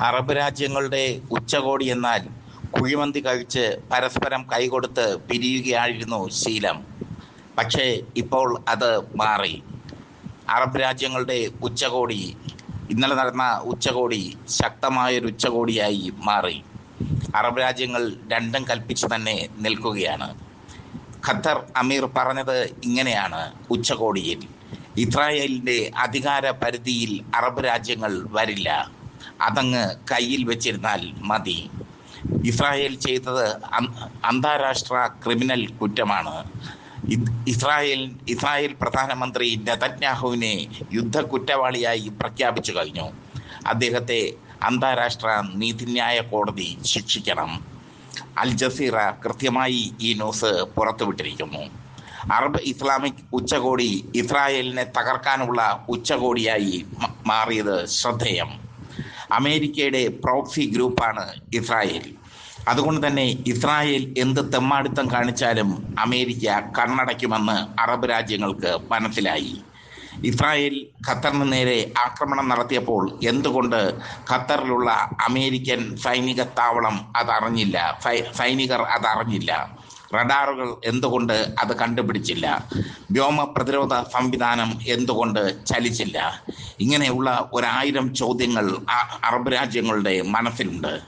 Arab രാജ്യങ്ങളുടെ ഉച്ചകോടി എന്നാൽ കുഴിമന്തി കഴിച്ച് പരസ്പരം കൈകൊടുത്ത് പിരിയുകയായിരുന്നു ശീലം. പക്ഷേ ഇപ്പോൾ അത് മാറി. അറബ് രാജ്യങ്ങളുടെ ഉച്ചകോടി ഇന്നലെ നടന്ന ഉച്ചകോടി ശക്തമായൊരു ഉച്ചകോടിയായി മാറി. അറബ് രാജ്യങ്ങൾ രണ്ടും കൽപ്പിച്ച് തന്നെ നിൽക്കുകയാണ്. ഖത്തർ അമീർ പറഞ്ഞത് ഇങ്ങനെയാണ് ഉച്ചകോടിയിൽ. ഇസ്രായേലിന്റെ അധികാര പരിധിയിൽ അറബ് രാജ്യങ്ങൾ വരില്ല. അതങ്ങ് കയ്യിൽ വെച്ചിരുന്നാൽ മതി. ഇസ്രായേൽ ചെയ്തത് അന്താരാഷ്ട്ര ക്രിമിനൽ കുറ്റമാണ്. ഇസ്രായേൽ ഇസ്രായേൽ പ്രധാനമന്ത്രി നെതന്യാഹുവിനെ യുദ്ധ കുറ്റവാളിയായി പ്രഖ്യാപിച്ചു കഴിഞ്ഞു. അദ്ദേഹത്തെ അന്താരാഷ്ട്ര നീതിന്യായ കോടതി ശിക്ഷിക്കണം. അൽ ജസീറ കൃത്യമായി ഈ ന്യൂസ് പുറത്തുവിട്ടിരിക്കുന്നു. അറബ് ഇസ്ലാമിക് ഉച്ചകോടി ഇസ്രായേലിനെ തകർക്കാനുള്ള ഉച്ചകോടിയായി മാറിയത് ശ്രദ്ധേയം. അമേരിക്കയുടെ പ്രോക്സി ഗ്രൂപ്പാണ് ഇസ്രായേൽ. അതുകൊണ്ട് തന്നെ ഇസ്രായേൽ എന്ത് തെമ്മാടിത്തം കാണിച്ചാലും അമേരിക്ക കണ്ണടയ്ക്കുമെന്ന് അറബ് രാജ്യങ്ങൾക്ക് മനസ്സിലായി. ഇസ്രായേൽ ഖത്തറിന് നേരെ ആക്രമണം നടത്തിയപ്പോൾ എന്തുകൊണ്ട് ഖത്തറിലുള്ള അമേരിക്കൻ സൈനിക താവളം അതറിഞ്ഞില്ല സൈനികർ അതറിഞ്ഞില്ല? റഡാറുകൾ എന്തുകൊണ്ട് അത് കണ്ടുപിടിച്ചില്ല? വ്യോമ പ്രതിരോധ സംവിധാനം എന്തുകൊണ്ട് ചലിച്ചില്ല? ഇങ്ങനെയുള്ള ഒരായിരം ചോദ്യങ്ങൾ അറബ് രാജ്യങ്ങളുടെ മനസ്സിലുണ്ട്.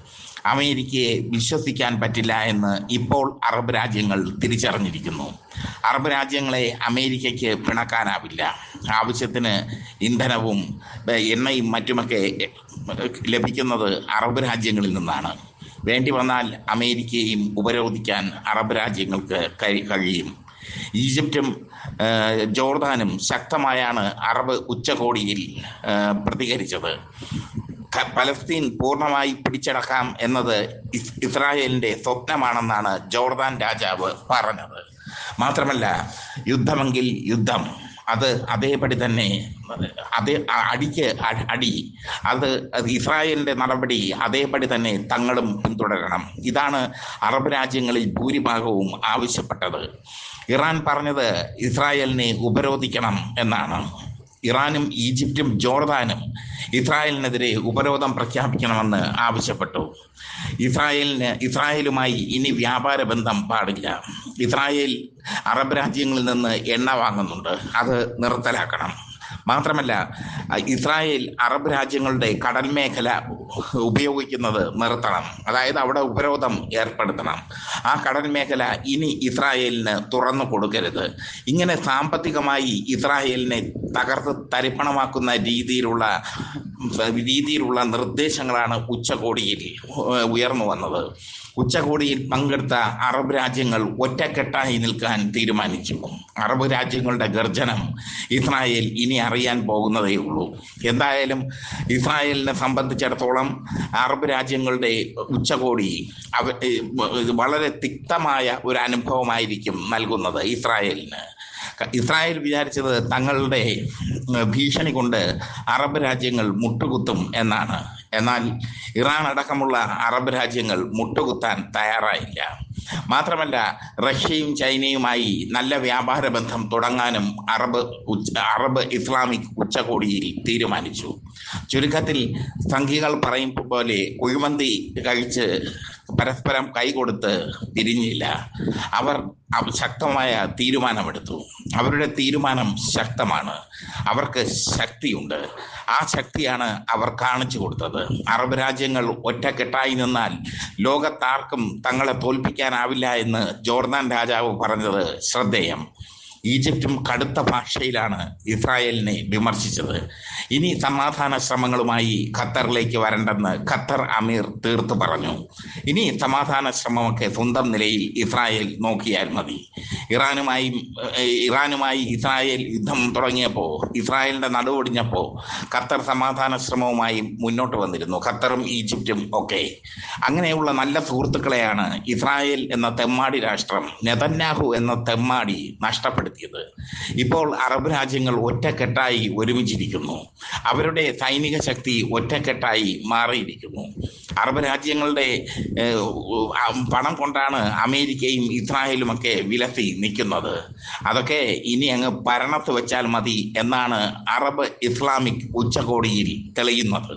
അമേരിക്കയെ വിശ്വസിക്കാൻ പറ്റില്ല എന്ന് ഇപ്പോൾ അറബ് രാജ്യങ്ങൾ തിരിച്ചറിഞ്ഞിരിക്കുന്നു. അറബ് രാജ്യങ്ങളെ അമേരിക്കയ്ക്ക് പിണക്കാനാവില്ല. ആവശ്യത്തിന് ഇന്ധനവും എണ്ണയും മറ്റുമൊക്കെ ലഭിക്കുന്നത് അറബ് രാജ്യങ്ങളിൽ നിന്നാണ്. വേണ്ടി വന്നാൽ അമേരിക്കയും ഉപരോധിക്കാൻ അറബ് രാജ്യങ്ങൾക്ക് കഴിയും. ഈജിപ്തും ജോർദാനും ശക്തമായാണ് അറബ് ഉച്ചകോടിയിൽ പ്രതികരിച്ചത്. പലസ്തീൻ പൂർണമായി പിടിച്ചടക്കാം എന്നത് ഇസ്രായേലിന്റെ സ്വപ്നമാണെന്നാണ് ജോർദാൻ രാജാവ് പറഞ്ഞത്. മാത്രമല്ല യുദ്ധമെങ്കിൽ യുദ്ധം. അത് അതേപടി തന്നെ അതേ അടിക്ക് അടി. അത് ഇസ്രായേലിന്റെ നടപടി അതേപടി തന്നെ തങ്ങളും പിന്തുടരണം. ഇതാണ് അറബ് രാജ്യങ്ങളിൽ ഭൂരിഭാഗവും ആവശ്യപ്പെട്ടത്. ഇറാൻ പറഞ്ഞത് ഇസ്രായേലിനെ ഉപരോധിക്കണം എന്നാണ്. ഇറാനും ഈജിപ്തും ജോർദാനും ഇസ്രായേലിനെതിരെ ഉപരോധം പ്രഖ്യാപിക്കണമെന്ന് ആവശ്യപ്പെട്ടു. ഇസ്രായേലിന് ഇസ്രായേലുമായി ഇനി വ്യാപാര ബന്ധം പാടില്ല. ഇസ്രായേൽ അറബ് രാജ്യങ്ങളിൽ നിന്ന് എണ്ണ വാങ്ങുന്നുണ്ട്. അത് നിർത്തലാക്കണം. മാത്രമല്ല ഇസ്രായേൽ അറബ് രാജ്യങ്ങളുടെ കടൽ മേഖല ഉപയോഗിക്കുന്നത് നിർത്തണം. അതായത് അവിടെ ഉപരോധം ഏർപ്പെടുത്തണം. ആ കടൽ മേഖല ഇനി ഇസ്രായേലിന് തുറന്നു കൊടുക്കരുത്. ഇങ്ങനെ സാമ്പത്തികമായി ഇസ്രായേലിനെ തകർത്ത് തരിപ്പണമാക്കുന്ന രീതിയിലുള്ള രീതിയിലുള്ള നിർദ്ദേശങ്ങളാണ് ഉച്ചകോടിയിൽ ഉയർന്നു വന്നത്. ഉച്ചകോടിയിൽ പങ്കെടുത്ത അറബ് രാജ്യങ്ങൾ ഒറ്റക്കെട്ടായി നിൽക്കാൻ തീരുമാനിച്ചു. അറബ് രാജ്യങ്ങളുടെ ഗർജനം ഇസ്രായേൽ ഇനി അറിയാൻ പോകുന്നതേ ഉള്ളൂ. എന്തായാലും ഇസ്രായേലിനെ സംബന്ധിച്ചിടത്തോളം അറബ് രാജ്യങ്ങളുടെ ഉച്ചകോടി വളരെ തിക്തമായ ഒരു അനുഭവമായിരിക്കും നൽകുന്നത് ഇസ്രായേലിന്. ഇസ്രായേൽ വിചാരിച്ചത് തങ്ങളുടെ ഭീഷണി കൊണ്ട് അറബ് രാജ്യങ്ങൾ മുട്ടുകുത്തും എന്നാണ്. എന്നാൽ ഇറാൻ അടക്കമുള്ള അറബ് രാജ്യങ്ങൾ മുട്ടുകുത്താൻ തയ്യാറായില്ല. മാത്രമല്ല റഷ്യയും ചൈനയുമായി നല്ല വ്യാപാര ബന്ധം തുടങ്ങാനും അറബ് അറബ് ഇസ്ലാമിക് ഉച്ചകോടിയിൽ തീരുമാനിച്ചു. ചുരുക്കത്തിൽ സംഘികൾ പറയും പോലെ കുഴിമന്തി കഴിച്ച് പരസ്പരം കൈകൊടുത്ത് തിരിഞ്ഞില്ല അവർ ശക്തമായ തീരുമാനമെടുത്തു. അവരുടെ തീരുമാനം ശക്തമാണ്. അവർക്ക് ശക്തിയുണ്ട്. ആ ശക്തിയാണ് അവർ കാണിച്ചു കൊടുത്തത്. അറബ് രാജ്യങ്ങൾ ഒറ്റക്കെട്ടായി നിന്നാൽ ലോകത്താർക്കും തങ്ങളെ തോൽപ്പിക്കാനാവില്ല എന്ന് ജോർദാൻ രാജാവ് പറഞ്ഞത് ശ്രദ്ധേയം. ഈജിപ്തും കടുത്ത ഭാഷയിലാണ് ഇസ്രായേലിനെ വിമർശിച്ചത്. ഇനി സമാധാന ശ്രമങ്ങളുമായി ഖത്തറിലേക്ക് വരണ്ടെന്ന് ഖത്തർ അമീർ തീർത്തു പറഞ്ഞു. ഇനി സമാധാന ശ്രമമൊക്കെ സ്വന്തം നിലയിൽ ഇസ്രായേൽ നോക്കിയാൽ മതി. ഇറാനുമായി ഇറാനുമായി ഇസ്രായേൽ യുദ്ധം തുടങ്ങിയപ്പോൾ ഇസ്രായേലിന്റെ നടുവൊടിഞ്ഞപ്പോൾ ഖത്തർ സമാധാന ശ്രമവുമായി മുന്നോട്ട് വന്നിരുന്നു. ഖത്തറും ഈജിപ്തും ഒക്കെ. അങ്ങനെയുള്ള നല്ല സുഹൃത്തുക്കളെയാണ് ഇസ്രായേൽ എന്ന തെമ്മാടി രാഷ്ട്രം നെതന്യാഹു എന്ന തെമ്മാടി നഷ്ടപ്പെടുത്തിയത്. ഇപ്പോൾ അറബ് രാജ്യങ്ങൾ ഒറ്റക്കെട്ടായി ഒരുമിച്ചിരിക്കുന്നു. അവരുടെ സൈനിക ശക്തി ഒറ്റക്കെട്ടായി മാറിയിരിക്കുന്നു. അറബ് രാജ്യങ്ങളുടെ പണം കൊണ്ടാണ് അമേരിക്കയും ഇസ്രായേലും ഒക്കെ വിലസി നിൽക്കുന്നത്. അതൊക്കെ ഇനി അങ്ങ് ഭരണത്ത് വെച്ചാൽ മതി എന്നാണ് അറബ് ഇസ്ലാമിക് ഉച്ചകോടിയിൽ തെളിയുന്നത്.